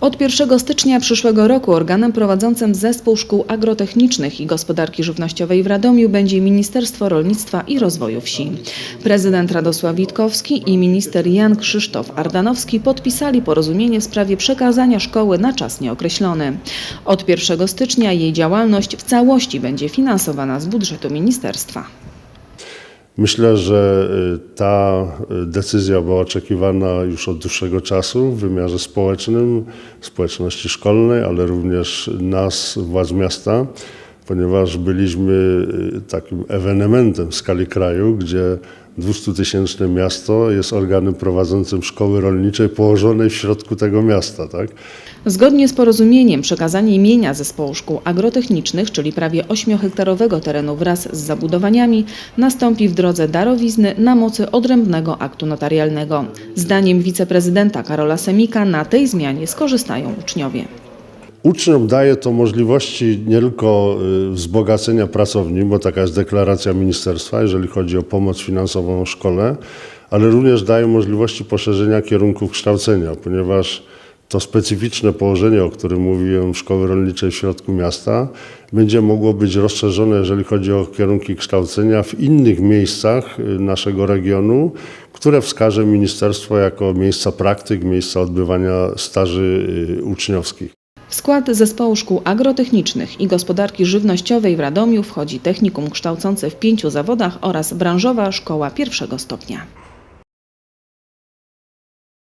Od 1 stycznia przyszłego roku organem prowadzącym Zespół Szkół Agrotechnicznych i Gospodarki Żywnościowej w Radomiu będzie Ministerstwo Rolnictwa i Rozwoju Wsi. Prezydent Radosław Witkowski i minister Jan Krzysztof Ardanowski podpisali porozumienie w sprawie przekazania szkoły na czas nieokreślony. Od 1 stycznia jej działalność w całości będzie finansowana z budżetu ministerstwa. Myślę, że y, ta y, decyzja była oczekiwana już od dłuższego czasu w wymiarze społecznym, społeczności szkolnej, ale również nas, władz miasta, ponieważ byliśmy y, takim ewenementem w skali kraju, gdzie 200-tysięczne miasto jest organem prowadzącym szkoły rolniczej położonej w środku tego miasta. Tak? Zgodnie z porozumieniem przekazanie imienia zespołu szkół agrotechnicznych, czyli prawie 8-hektarowego terenu wraz z zabudowaniami, nastąpi w drodze darowizny na mocy odrębnego aktu notarialnego. Zdaniem wiceprezydenta Karola Semika na tej zmianie skorzystają uczniowie. Uczniom daje to możliwości nie tylko y, wzbogacenia pracowni, bo taka jest deklaracja ministerstwa, jeżeli chodzi o pomoc finansową szkole, ale również daje możliwości poszerzenia kierunków kształcenia, ponieważ to specyficzne położenie, o którym mówiłem, szkoły rolniczej w środku miasta, będzie mogło być rozszerzone, jeżeli chodzi o kierunki kształcenia w innych miejscach y, naszego regionu, które wskaże ministerstwo jako miejsca praktyk, miejsca odbywania staży y, uczniowskich. W skład zespołu szkół agrotechnicznych i gospodarki żywnościowej w Radomiu wchodzi technikum kształcące w pięciu zawodach oraz branżowa szkoła pierwszego stopnia.